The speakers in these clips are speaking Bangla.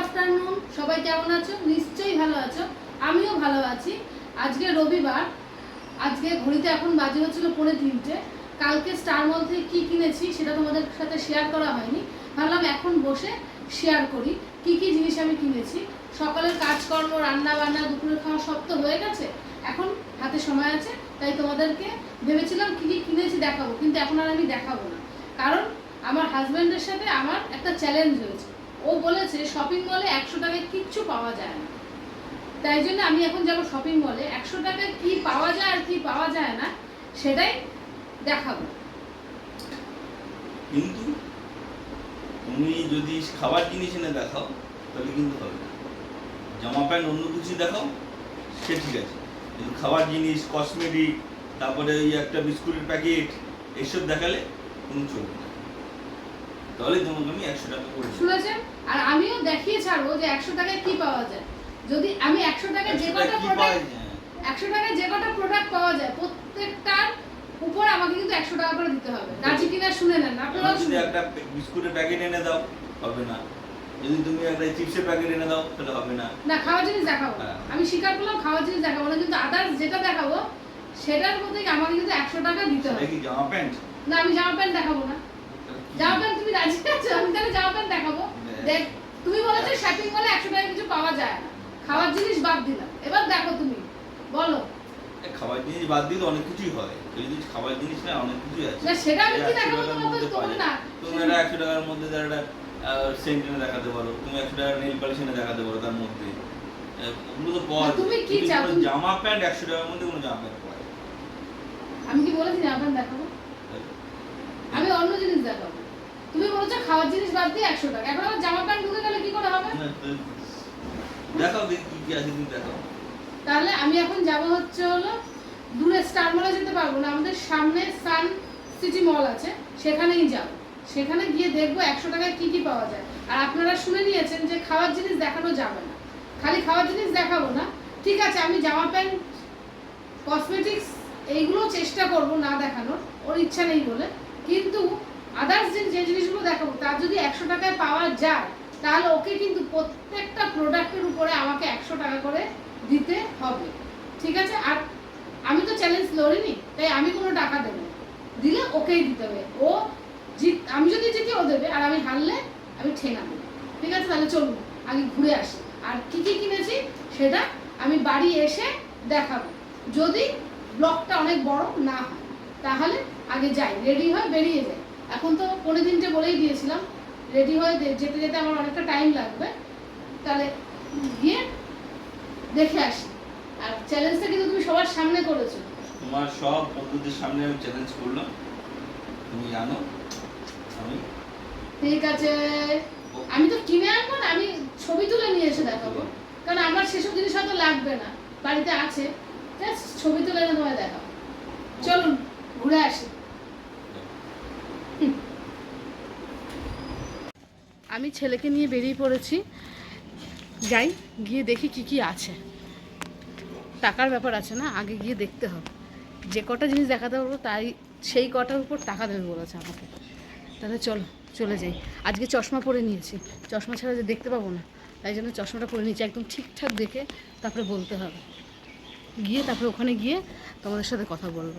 আফটারনুন সবাই কেমন আছো? নিশ্চয়ই ভালো আছো। আমিও ভালো আছি। আজকে রবিবার। আজকে ঘড়িতে এখন বাজে হচ্ছিল পৌনে তিনটে। কালকে স্টার মল থেকে কী কিনেছি সেটা তোমাদের সাথে শেয়ার করা হয়নি। ভাবলাম এখন বসে শেয়ার করি। কি কি জিনিস আমি কিনেছি? সকালের কাজকর্ম রান্না বান্না দুপুরের খাওয়া সব তো হয়ে গেছে। এখন হাতে সময় আছে, তাই তোমাদেরকে ভেবেছিলাম কি কি কিনেছি দেখাবো, কিন্তু এখন আর আমি দেখাবো না। কারণ আমার হাজব্যান্ডের সাথে আমার একটা চ্যালেঞ্জ হয়েছে ও বলেছে শপিং মলে একশো টাকায় কিচ্ছু পাওয়া যায় না। তাই জন্য আমি এখন যাব শপিং মলে একশো টাকায় কি পাওয়া যায় আর কি পাওয়া যায় না সেটাই দেখাবো। কিন্তু তুমি যদি খাবার জিনিস এনে দেখাও তাহলে কিন্তু হবে না। জামা প্যান্ট অন্য কিছু দেখাও সে ঠিক আছে। কিন্তু খাবার জিনিস কসমেটিক তারপরে ওই একটা বিস্কুটের প্যাকেট এসব দেখালে কোনো চলবে না। তাহলে তোমাকে আমি একশো টাকা করে। শুনেছেন? আর আমিও দেখিয়ে ছাড়বো যে একশো টাকায় কি পাওয়া যায়। যদি আমি একশো টাকায় যে 100 কটা প্রোডাক্ট? একশো টাকায় যে কটা প্রোডাক্ট পাওয়া যায় প্রত্যেকটার উপর আমাকে কিন্তু একশো টাকা করে দিতে হবে। রাজি কিনা শুনে নেন আপনারাও আমার শুনে একটা বিস্কুটের প্যাকেট এনে দাও হবে না। যদি তুমি একটা চিপসের প্যাকেট এনে দাও তাহলে হবে না। না খাওয়ার জিনিস দেখাবো। হ্যাঁ। আমি স্বীকার করলাম খাওয়ার জিনিস দেখাবো না কিন্তু আদার্স যেটা দেখাবো সেটার মধ্যে আমাকে কিন্তু একশো টাকা দিতে হবে। কি জামা প্যান্ট? না আমি জামা প্যান্ট দেখাবো না। জামা প্যান্ট তুমি রাজি আছো? আমি তাহলে জামা প্যান্ট দেখাবো। দেখ তুমি বলেছ শপিং মলে একশো টাকা কিছু পাওয়া যায় না। খাওয়ার জিনিস বাদ দিলাম। এবার দেখো তুমি বলো। খাবার জিনিস বাদ তো অনেক কিছুই হয়। যদি খাবার জিনিস না অনেক কিছুই আছে। না সেটা আমি কি দেখাবো তোমাকে তোমরা না। তুমি একটা একশো টাকার মধ্যে তার একটা সেন্ট এনে দেখাতে পারো। তুমি একশো টাকার নেল পালিশ দেখাতে পারো তার মধ্যে। ওগুলো তো পাওয়া তুমি কি চাও? জামা প্যান্ট একশো টাকার মধ্যে কোনো জামা প্যান্ট পাওয়া। আমি কি বলেছি জামা প্যান্ট দেখাবো? আমি অন্য জিনিস দেখাবো। তুমি বলছো খাওয়ার জিনিস বাদ দিয়ে একশো টাকা। এখন আমার জামা প্যান্ট ঢুকে গেলে কি করে হবে? দেখাও দেখি কি আছে তুমি দেখাও। তাহলে আমি এখন যাব হচ্ছে হলো দূরে স্টার মলে যেতে পারব না। আমাদের সামনে সান সিটি মল আছে সেখানেই যাব। সেখানে গিয়ে দেখব একশো টাকায় কি কি পাওয়া যায়। আর আপনারা শুনে নিয়েছেন যে খাওয়ার জিনিস দেখানো যাবে না। খালি খাওয়ার জিনিস দেখাবো না। ঠিক আছে আমি জামা প্যান্ট কসমেটিক্স এইগুলো চেষ্টা করব না দেখানোর। ওর ইচ্ছা নেই বলে। কিন্তু আদার্স যে জিনিসগুলো দেখাবো, তার যদি একশো টাকায় পাওয়া যায়, তাহলে ওকে কিন্তু প্রত্যেকটা প্রোডাক্টের উপরে আমাকে একশো টাকা করে দিতে হবে। ঠিক আছে? আর আমি তো চ্যালেঞ্জ লড়িনি তাই আমি কোনো টাকা দেবো দিলে ওকেই দিতে হবে। ও জিত, আমি যদি জিতি, ও দেবে। আর আমি হারলে আমি ঠেঙা দেবো। ঠিক আছে? তাহলে চলুন আগে ঘুরে আসি। আর কি কী কিনেছি, সেটা আমি বাড়ি এসে দেখাবো। যদি ব্লকটা অনেক বড় না হয়, তাহলে আগে যাই। রেডি হয় বেরিয়ে যাই। এখন তো পনেরো দিনটে বলেই দিয়েছিলাম। রেডি হয়ে যেতে যেতে আমার অনেকটা টাইম লাগবে। তাহলে গিয়ে দেখে আসি। আর চ্যালেঞ্জটা কিন্তু তুমি সবার সামনে করেছ। তোমার সব বন্ধুদের সামনে আমি চ্যালেঞ্জ করলাম। তুমি জানো আমি। ঠিক আছে। আমি তো কিনে আনব না আমি ছবি তুলে নিয়ে এসে দেখাবো। কারণ আমার সেসব জিনিস হয়তো লাগবে না। বাড়িতে আছে। জাস্ট ছবি তুলে তোমায় দেখাবো। চলুন ঘুরে আসি। আমি ছেলেকে নিয়ে বেরিয়ে পড়েছি। যাই, গিয়ে দেখি কি কি আছে। টাকার ব্যাপার আছে না, আগে গিয়ে দেখতে হবে। যে কটা জিনিস দেখাতে পারব, তাই সেই কটার উপর টাকা দেবে বলেছে আমাকে। তাহলে চলো, চলে যাই। আজকে চশমা পরে নিয়েছি। চশমা ছাড়া যে দেখতে পাবো না, তাই জন্য চশমাটা পরে নিয়েছি। একদম ঠিকঠাক দেখে তারপরে বলতে হবে। গিয়ে তারপরে ওখানে গিয়ে তোমাদের সাথে কথা বলব।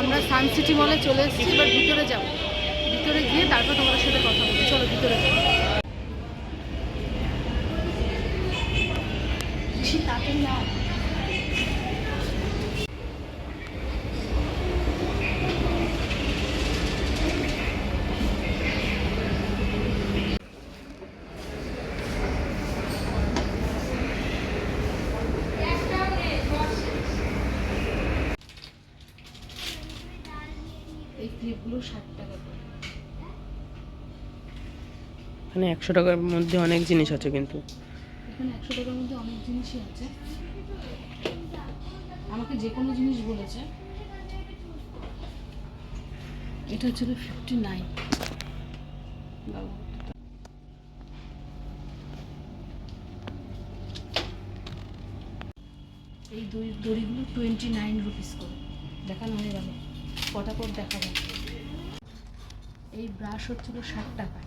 আমরা সান সিটি মলে চলে এসেছি, এবার ভিতরে যাব। ভিতরে গিয়ে তারপর তোমাদের সাথে কথা বলব চলো ভিতরে বেশি তাড়াতাড়ি নাও এই ক্লিপগুলো ষাট টাকা করে মানে একশো টাকার মধ্যে অনেক জিনিস আছে কিন্তু। এখানে একশো টাকার মধ্যে অনেক জিনিসই আছে। আমাকে যে কোনো জিনিস বলেছে। এটা ফিফটি নাইন এই দড়ি, দড়িগুলো টোয়েন্টি নাইন রুপিস করে। দেখানো হয়ে গেল। কটা করে দেখাবো? এই ব্রাশ হচ্ছিল ষাট টাকা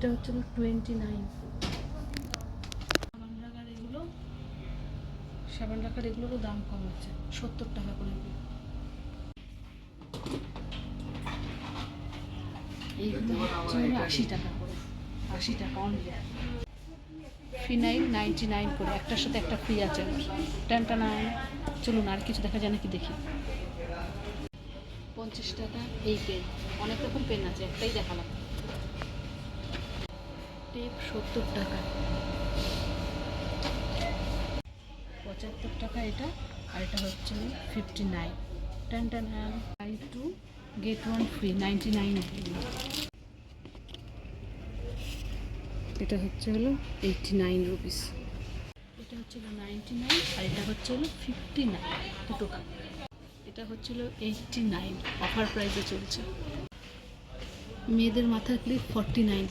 এটা হচ্ছে টোয়েন্টি নাইন সাবান রাখার এগুলো সাবান রাখার এগুলোরও দাম কম হচ্ছে, সত্তর টাকা করে। এইগুলো আশি টাকা করে, আশি টাকা অনলি ফিনাইল নাইনটি নাইন করে, একটার সাথে একটা ফ্রি আছে। টেনটা নাইন চলুন, আর কিছু দেখা যায় নাকি দেখি। পঞ্চাশ টাকা, এই পেন অনেক রকম পেন আছে, একটাই দেখালাম। টেপ সত্তর টাকা। পঁচাত্তর টাকা এটা, আর এটা হচ্ছে fifty nine ten ten buy two get one free ninety nine এটা হচ্ছে হলো এইটটি নাইন রুপিস এটা হচ্ছে হলো নাইনটি নাইন আর এটা হচ্ছে হলো ফিফটি নাইন দুটো এটা হচ্ছিল এইটটি নাইন অফার প্রাইসে চলছে। মেয়েদের মাথার clip forty nine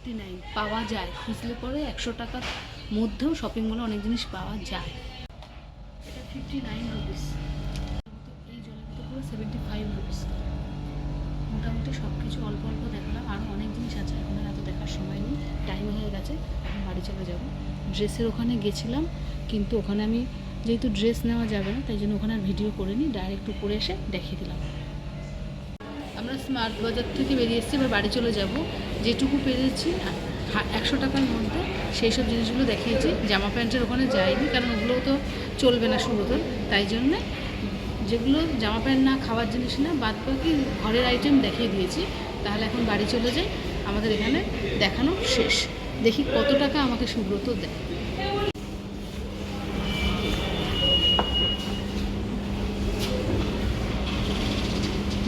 forty nine পাওয়া যায়। খুঁজলে পরে একশো টাকার মধ্যেও শপিং মলে অনেক জিনিস পাওয়া যায়। এটা ফিফটি নাইন রুপিস এই জলের পুরো সেভেন্টি ফাইভ রুপিস মোটামুটি সব কিছু অল্প অল্প দেখালাম। আরও অনেক জিনিস আছে, এখন এত দেখার সময় নেই। টাইম হয়ে গেছে, এখন বাড়ি চলে যাব। ড্রেসের ওখানে গেছিলাম, কিন্তু ওখানে আমি যেহেতু ড্রেস নেওয়া যাবে না, তাই জন্য ওখানে আর ভিডিও করিনি ডাইরেক্ট উপরে এসে দেখিয়ে দিলাম। আমরা স্মার্ট বাজার থেকে বেরিয়ে এসেছি, এবার বাড়ি চলে যাব। যেটুকু পেরেছি একশো টাকার মধ্যে সেই সব জিনিসগুলো দেখিয়েছি। জামা প্যান্টের ওখানে যাইনি, কারণ ওগুলো তো চলবে না সুব্রতর তাই জন্যে যেগুলো জামা প্যান্ট না খাওয়ার জিনিস না বাদ বাকি ঘরের আইটেম দেখিয়ে দিয়েছি। তাহলে এখন বাড়ি চলে যাই। আমাদের এখানে দেখানো শেষ। দেখি কত টাকা আমাকে সুব্রত দেয়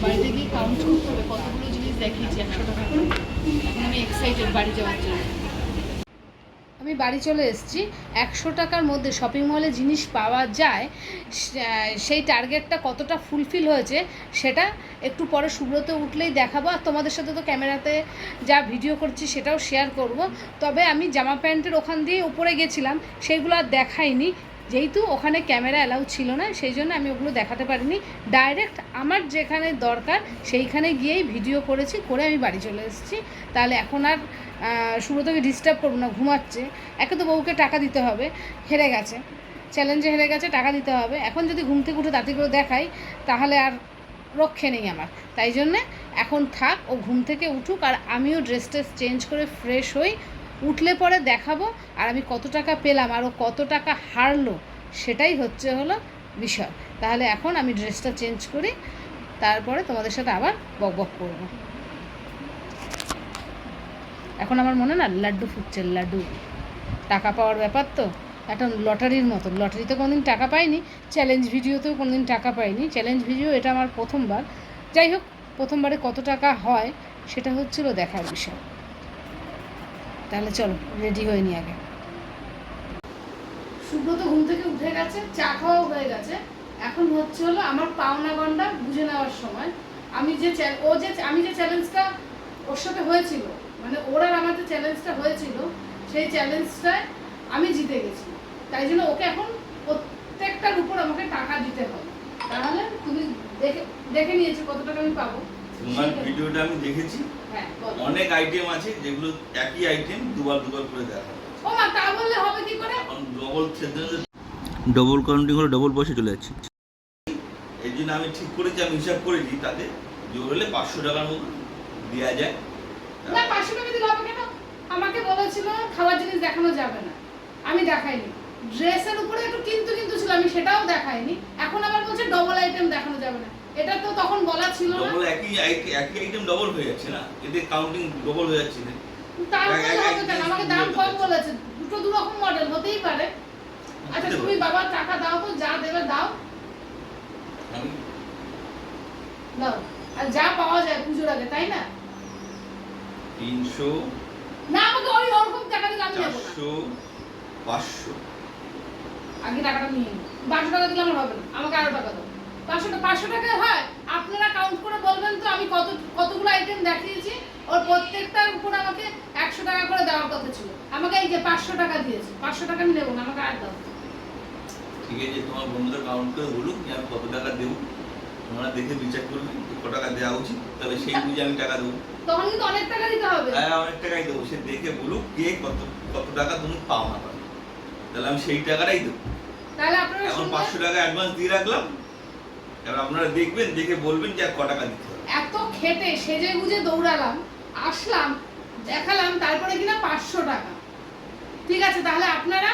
বাড়িতে গিয়ে কাউন্ট করতে হবে কতগুলো জিনিস আমি বাড়ি চলে এসেছি। একশো টাকার মধ্যে শপিং মলে জিনিস পাওয়া যায় সেই টার্গেটটা কতটা ফুলফিল হয়েছে, সেটা একটু পরে সুব্রত উঠলেই দেখাবো। আর তোমাদের সাথে তো ক্যামেরাতে যা ভিডিও করছি সেটাও শেয়ার করব। তবে আমি জামা প্যান্টের ওখান দিয়ে উপরে গেছিলাম, সেইগুলো আর দেখাইনি। যেহেতু ওখানে ক্যামেরা অ্যালাউ ছিল না, সেই জন্য আমি ওগুলো দেখাতে পারিনি। ডাইরেক্ট আমার যেখানে দরকার, সেইখানে গিয়েই ভিডিও করেছি, করে আমি বাড়ি চলে এসেছি। তাহলে এখন আর সুব্রতকে ডিস্টার্ব করব না, ঘুমাচ্ছে। একে তো বউকে টাকা দিতে হবে, হেরে গেছে। চ্যালেঞ্জে হেরে গেছে, টাকা দিতে হবে। এখন যদি ঘুম থেকে উঠে তাড়াতাড়ি করে দেখাই, তাহলে আর রক্ষে নেই আমার। তাই জন্যে এখন থাক, ও ঘুম থেকে উঠুক, আর আমিও ড্রেস ট্রেস চেঞ্জ করে ফ্রেশ হই। উঠলে পরে দেখাবো আর আমি কত টাকা পেলাম আর ও কত টাকা হারলো, সেটাই হচ্ছে হলো বিষয়। তাহলে এখন আমি ড্রেসটা চেঞ্জ করি, তারপরে তোমাদের সাথে আবার বক বক করব। এখন আমার মনে না লাড্ডু ফুটছে, লাড্ডু। টাকা পাওয়ার ব্যাপার তো, একটা লটারির মতো। লটারিতে কোনোদিন টাকা পাইনি চ্যালেঞ্জ ভিডিওতেও কোনোদিন টাকা পাইনি। চ্যালেঞ্জ ভিডিও এটা আমার প্রথমবার। যাই হোক, প্রথমবারে কত টাকা হয়, সেটা হচ্ছিল দেখার বিষয়। তাহলে চলো রেডি হয়ে নি আগে। সুব্রত ঘুম থেকে উঠে গেছে, চা খাওয়াও হয়ে গেছে। এখন হচ্ছে হলো আমার পাওনা গন্ডা বুঝে নেওয়ার সময়। আমি যে ও যে, আমি যে চ্যালেঞ্জটা ওর সাথে হয়েছিল মানে ওর আর আমার যে চ্যালেঞ্জটা হয়েছিল, সেই চ্যালেঞ্জটায় আমি জিতে গেছি। তাই জন্য ওকে এখন প্রত্যেকটার উপর আমাকে টাকা দিতে হবে। তাহলে তুমি দেখে দেখে নিয়েছো কত টাকা আমি পাবো। তোমার ভিডিওটা আমি দেখেছি। হ্যাঁ অনেক আইটেম আছে যেগুলো একই আইটেম দুবার দুবার করে দেখা ও মা তা বললে হবে কি করে? এখন ডবল ডবল কাউন্টিং হলে ডবল পয়সা চলে যাচ্ছে। এই জন্য আমি ঠিক করেছি আমি হিসাব করেছি তাতে। জোর হলে পাঁচশো টাকার মতো দেওয়া যায়। না পাঁচশো টাকা দিলে হবে কেন? আমাকে বলেছিল খাবার জিনিস দেখানো যাবে না। আমি দেখাইনি। ড্রেসের উপরে একটু কিন্তু কিন্তু ছিল আমি সেটাও দেখাইনি। এখন আবার বলছে ডবল আইটেম দেখানো যাবে না। এটা তো তখন বলা ছিল না। ডবল একই একই আইটেম ডবল হয়ে যাচ্ছে না? এতে কাউন্টিং ডবল হয়ে যাচ্ছে না। তারপরে হবে কেন? আমাকে দাম কম বলেছে। দুটো দু রকম মডেল হতেই পারে। আচ্ছা তুমি বাবা টাকা দাও তো যা দেবে দাও। দাও। আর যা পাওয়া যায় পুজোর আগে তাই না? তিনশো না আমাকে ওই ওরকম টাকা দিলে আমি যাব চারশো পাঁচশো। আগে টাকাটা নিয়ে পাঁচশো টাকা দিলে আমার হবে না। আমাকে আরও টাকা দাও। পাঁচশো টাকা পাঁচশো টাকা হয়। আপনারা কাউন্ট করে বলবেন তো আমি কত কতগুলো আইটেম দেখিয়েছি। ওর প্রত্যেকটার উপর আমাকে একশো টাকা করে দেওয়ার কথা ছিল। আমাকে এই যে পাঁচশো টাকা দিয়েছে। পাঁচশো টাকা আমি নেব না আমাকে আর দাও। ঠিক আছে তোমার বন্ধুরা কাউন্ট করে বলুক যে আমি কত টাকা দেবো। তোমরা দেখে বিচার করবেন যে ক টাকা দেওয়া উচিত। তাহলে সেই বুঝে আমি টাকা দেবো। তখন কিন্তু অনেক টাকা দিতে হবে। হ্যাঁ অনেক টাকাই দেবো। সে দেখে বলুক কে কত কত টাকা তুমি পাও না তাহলে আমি সেই টাকাটাই দেবো। তাহলে আপনারা এখন পাঁচশো টাকা অ্যাডভান্স দিয়ে রাখলাম। এবার আপনারা দেখবেন দেখে বলবেন যে ক টাকা দিতে হবে। এত খেটে সেজে গুজে দৌড়ালাম আসলাম দেখালাম তারপরে কিনা পাঁচশো টাকা। ঠিক আছে তাহলে আপনারা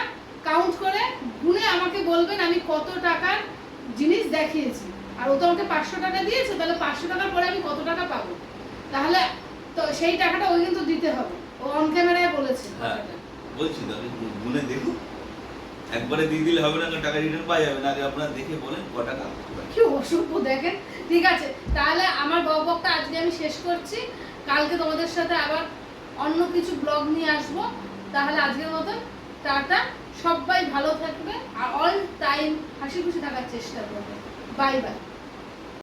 কাউন্ট করে গুনে আমাকে বলবেন আমি কত টাকার জিনিস দেখিয়েছি। আর ও তো আমাকে পাঁচশো টাকা দিয়েছে তাহলে পাঁচশো টাকার পরে আমি কত টাকা পাবো? তাহলে তো সেই টাকাটা ওই কিন্তু দিতে হবে। ও অন ক্যামেরায় বলেছে। হ্যাঁ। বলছি তাহলে গুনে দেখুন একবারে দিয়ে দিলে হবে না টাকা রিটার্ন পাওয়া যাবে না। আগে আপনারা দেখে বলেন ক টাকা। কি অসভ্য, দেখেন? ঠিক আছে, তাহলে আমার বকবকটা আজকে আমি শেষ করছি। কালকে তোমাদের সাথে আবার অন্য কিছু ব্লগ নিয়ে আসব। তাহলে আজকের মতন টাটা। সবাই ভালো থাকবে আর অল টাইম হাসি খুশি থাকার চেষ্টা করবে। Bye bye